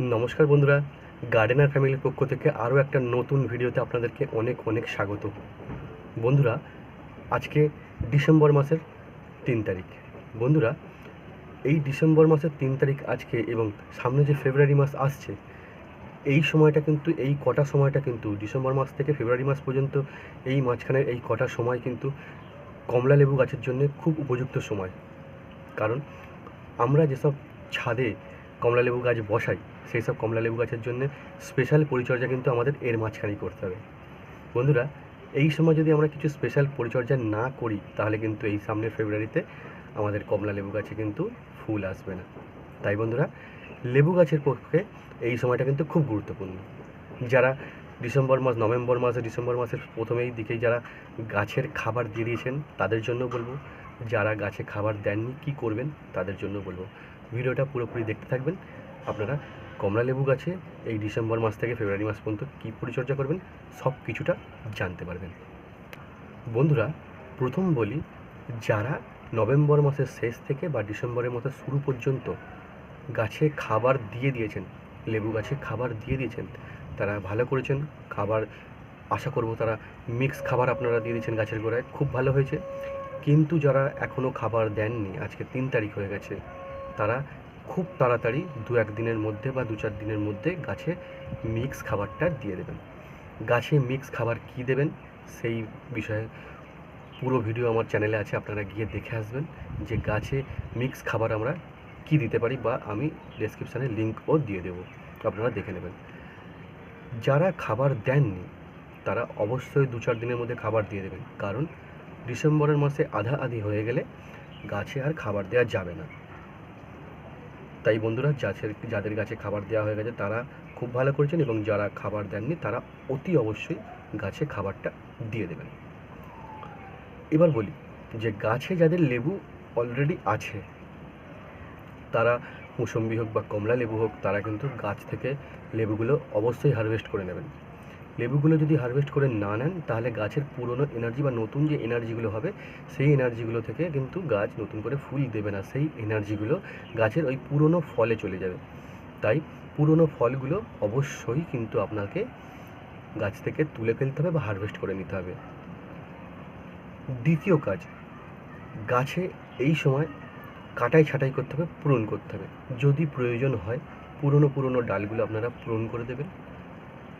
নমস্কার বন্ধুরা গার্ডেনার ফ্যামিলির পক্ষ থেকে আরও একটা নতুন ভিডিওতে আপনাদেরকে অনেক অনেক স্বাগত। বন্ধুরা, আজকে ডিসেম্বর মাসের তিন তারিখ। বন্ধুরা, এই ডিসেম্বর মাসের তিন তারিখ আজকে এবং সামনে যে ফেব্রুয়ারি মাস আসছে, এই সময়টা কিন্তু, এই কটা সময়টা কিন্তু, ডিসেম্বর মাস থেকে ফেব্রুয়ারি মাস পর্যন্ত এই মাঝখানের এই কটা সময় কিন্তু কমলা লেবু গাছের জন্য খুব উপযুক্ত সময়। কারণ আমরা যেসব ছাদে কমলা লেবু গাছ বসাই সেই সব কমলা লেবু গাছের জন্য স্পেশাল পরিচর্যা কিন্তু আমাদের এর মাঝখানেই করতে হবে। বন্ধুরা, এই সময় যদি আমরা কিছু স্পেশাল পরিচর্যা না করি, তাহলে কিন্তু এই সামনের ফেব্রুয়ারিতে আমাদের কমলা লেবু গাছে কিন্তু ফুল আসবে না। তাই বন্ধুরা, লেবু গাছের পক্ষে এই সময়টা কিন্তু খুব গুরুত্বপূর্ণ। যারা ডিসেম্বর মাস, নভেম্বর মাসে, ডিসেম্বর মাসের প্রথমেই দিকেই যারা গাছের খাবার দিয়ে দিয়েছেন, তাদের জন্য বলব। যারা গাছে খাবার দেননি, কি করবেন, তাদের জন্য বলব। ভিডিওটা পুরোপুরি দেখতে থাকবেন। আপনারা কমলা লেবু গাছে এই ডিসেম্বর মাস থেকে ফেব্রুয়ারি মাস পর্যন্ত কী পরিচর্যা করবেন, সব কিছুটা জানতে পারবেন। বন্ধুরা, প্রথম বলি, যারা নভেম্বর মাসের শেষ থেকে বা ডিসেম্বরের মাসের শুরু পর্যন্ত গাছে খাবার দিয়ে দিয়েছেন, লেবু গাছে খাবার দিয়ে দিয়েছেন, তারা ভালো করেছেন, খাবার আশা করব তারা মিক্স খাবার আপনারা দিয়ে দিয়েছেন গাছের গোড়ায়, খুব ভালো হয়েছে। কিন্তু যারা এখনও খাবার দেননি, আজকে তিন তারিখ হয়ে গেছে, তারা খুব তাড়াতাড়ি দু এক দিনের মধ্যে বা দু চার দিনের মধ্যে গাছে মিক্স খাবারটা দিয়ে দেবেন। গাছে মিক্স খাবার কী দেবেন সেই বিষয়ে পুরো ভিডিও আমার চ্যানেলে আছে, আপনারা গিয়ে দেখে আসবেন যে গাছে মিক্স খাবার আমরা কি দিতে পারি বা আমি ডেসক্রিপশানে লিঙ্কও দিয়ে দেবো, আপনারা দেখে নেবেন। যারা খাবার দেননি, তারা অবশ্যই দু চার দিনের মধ্যে খাবার দিয়ে দেবেন। কারণ ডিসেম্বরের মাসে আধা আধি হয়ে গেলে গাছে আর খাবার দেওয়া যাবে না। তাই বন্ধুরা যাদের যাদের গাছে খাবার দেওয়া হয়ে গেছে তারা খুব ভালো করেছেন এবং যারা খাবার দেননি তারা অতি অবশ্যই গাছে খাবারটা দিয়ে দেবেন। এবার বলি যে গাছে যাদের লেবু অলরেডি আছে, তারা মুসম্বি হোক বা কমলা লেবু হোক, তারা কিন্তু গাছ থেকে লেবুগুলো অবশ্যই হারভেস্ট করে নেবেন। লেবুগুলো যদি হারভেস্ট করে না নেন, তাহলে গাছের পুরনো এনার্জি বা নতুন যে এনার্জিগুলো হবে, সেই এনার্জিগুলো থেকে কিন্তু গাছ নতুন করে ফুল দেবে না। সেই এনার্জিগুলো গাছের ওই পুরনো ফলে চলে যাবে। তাই পুরনো ফলগুলো অবশ্যই কিন্তু আপনাকে গাছ থেকে তুলে ফেলতে হবে বা হারভেস্ট করে নিতে হবে। দ্বিতীয় কাজ, গাছে এই সময় কাটাই ছাঁটাই করতে হবে, পূরণ করতে হবে। যদি প্রয়োজন হয়, পুরনো পুরনো ডালগুলো আপনারা পূরণ করে দেবেন।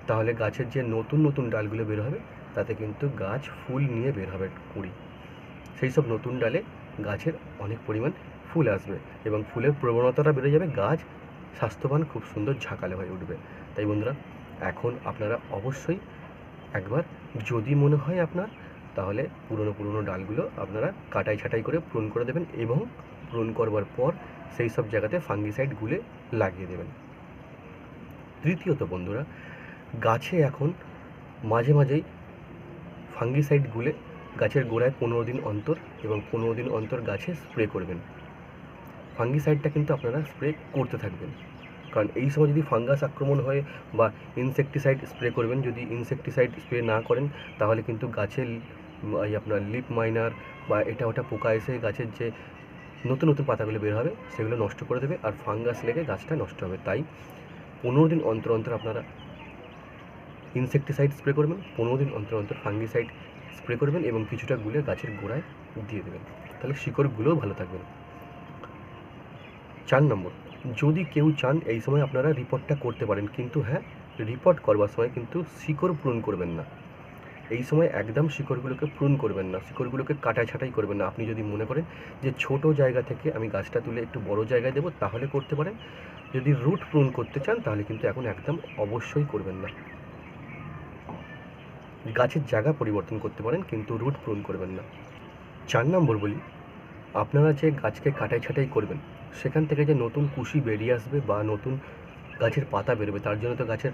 তাহলে গাছের যে নতুন নতুন ডালগুলো বের হবে, তাতে কিন্তু গাছ ফুল নিয়ে বের হবে কুড়ি। সেই সব নতুন ডালে গাছের অনেক পরিমাণ ফুল আসবে এবং ফুলের প্রবণতাটা বেড়ে যাবে, গাছ স্বাস্থ্যবান খুব সুন্দর ঝাঁকালে হয়ে উঠবে। তাই বন্ধুরা, এখন আপনারা অবশ্যই একবার যদি মনে হয় আপনার, তাহলে পুরনো পুরনো ডালগুলো আপনারা কাটাই ছাটাই করে পূরণ করে দেবেন এবং পূরণ করবার পর সেই সব জায়গাতে ফাঙ্গিসাইড গুলে লাগিয়ে দেবেন। তৃতীয়ত বন্ধুরা গাছে এখন মাঝে মাঝেই ফাঙ্গিসাইড গুলে গাছের গোড়ায় পনেরো দিন অন্তর এবং পনেরো দিন অন্তর গাছে স্প্রে করবেন। ফাঙ্গিসাইডটা কিন্তু আপনারা স্প্রে করতে থাকবেন। কারণ এই সময় যদি ফাঙ্গাস আক্রমণ হয় বা ইনসেকটিসাইড স্প্রে করবেন, যদি ইনসেকটিসাইড স্প্রে না করেন, তাহলে কিন্তু গাছের এই আপনার লিপ মাইনার বা এটা ওটা পোকা এসে গাছের যে নতুন নতুন পাতাগুলো বের হবে, সেগুলো নষ্ট করে দেবে আর ফাঙ্গাস লেগে গাছটা নষ্ট হবে। তাই পনেরো দিন অন্তর অন্তর আপনারা ইনসেকটিসাইড স্প্রে করবেন, পনেরো দিন অন্তর অন্তর ফাঙ্গিসাইড স্প্রে করবেন এবং কিছুটা গুলে গাছের গোড়ায় দিয়ে দেবেন। তাহলে শিকড়গুলোও ভালো থাকবে। চার নম্বর, যদি কেউ চান এই সময় আপনারা রিপোর্টটা করতে পারেন, কিন্তু হ্যাঁ রিপোর্ট করবার সময় কিন্তু শিকড় পূরণ করবেন না। এই সময় একদম শিকড়গুলোকে পূরণ করবেন না, শিকড়গুলোকে কাটাই ছাঁটাই করবেন না। আপনি যদি মনে করেন যে ছোট জায়গা থেকে আমি গাছটা তুলে একটু বড় জায়গায় দেবো, তাহলে করতে পারেন। যদি রুট পূরণ করতে চান, তাহলে কিন্তু এখন একদম অবশ্যই করবেন না। গাছের জায়গা পরিবর্তন করতে পারেন, কিন্তু রুট পূরণ করবেন না। চার নম্বর বলি, আপনারা যে গাছকে কাটাই ছাঁটাই করবেন, সেখান থেকে যে নতুন কুশি বেরিয়ে আসবে বা নতুন গাছের পাতা বেরোবে, তার জন্য তো গাছের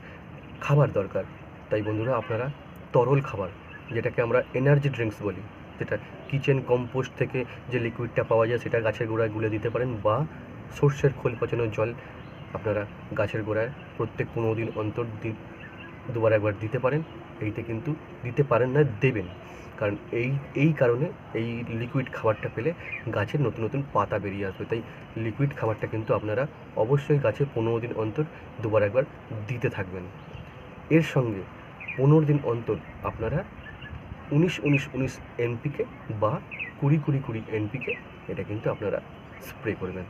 খাবার দরকার। তাই বন্ধুরা, আপনারা তরল খাবার, যেটাকে আমরা এনার্জি ড্রিঙ্কস বলি, যেটা কিচেন কম্পোস্ট থেকে যে লিকুইডটা পাওয়া যায়, সেটা গাছের গোড়ায় গুলে দিতে পারেন বা সর্ষের খোল পচানোর জল আপনারা গাছের গোড়ায় প্রত্যেক পনেরো দিন অন্তর দিন দুবার একবার দিতে পারেন। এইতে কিন্তু দিতে পারেন না, দেবেন। কারণ এই এই কারণে এই লিকুইড খাবারটা পেলে গাছের নতুন নতুন পাতা বেরিয়ে আসবে। তাই লিকুইড খাবারটা কিন্তু আপনারা অবশ্যই গাছে পনেরো দিন অন্তর দুবার, একবার দিতে থাকবেন। এর সঙ্গে পনেরো দিন অন্তর আপনারা উনিশ উনিশ উনিশ এনপিকে বা কুড়ি কুড়ি কুড়ি এনপিকে এটা কিন্তু আপনারা স্প্রে করবেন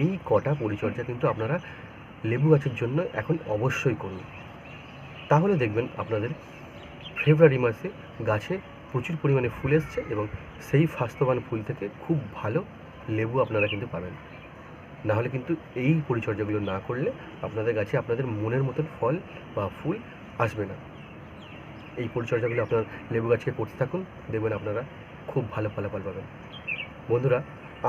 এই কটা পরিচর্যা কিন্তু আপনারা লেবু গাছের জন্য এখন অবশ্যই করুন। তাহলে দেখবেন আপনাদের ফেব্রুয়ারি মাসে গাছে প্রচুর পরিমাণে ফুল এসছে এবং সেই স্বাস্থ্যবান ফুল থেকে খুব ভালো লেবু আপনারা কিন্তু পাবেন। না হলে কিন্তু এই পরিচর্যাগুলো না করলে আপনাদের গাছে আপনাদের মনের মতন ফল বা ফুল আসবে না। এই পরিচর্যাগুলো আপনার লেবু গাছকে করতে থাকুন, দেখবেন আপনারা খুব ভালো ফলাফল পাবেন। বন্ধুরা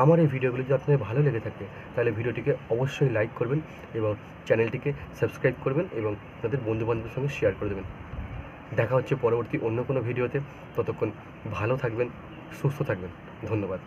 আমার এই ভিডিওগুলো যদি আপনাদের ভালো লেগে থাকে, তাহলে ভিডিওটিকে অবশ্যই লাইক করবেন এবং চ্যানেলটিকে সাবস্ক্রাইব করবেন এবং তাদের বন্ধুবান্ধবের সঙ্গে শেয়ার করে দেবেন। দেখা হচ্ছে পরবর্তী অন্য কোনো ভিডিওতে। ততক্ষণ ভালো থাকবেন, সুস্থ থাকবেন। ধন্যবাদ।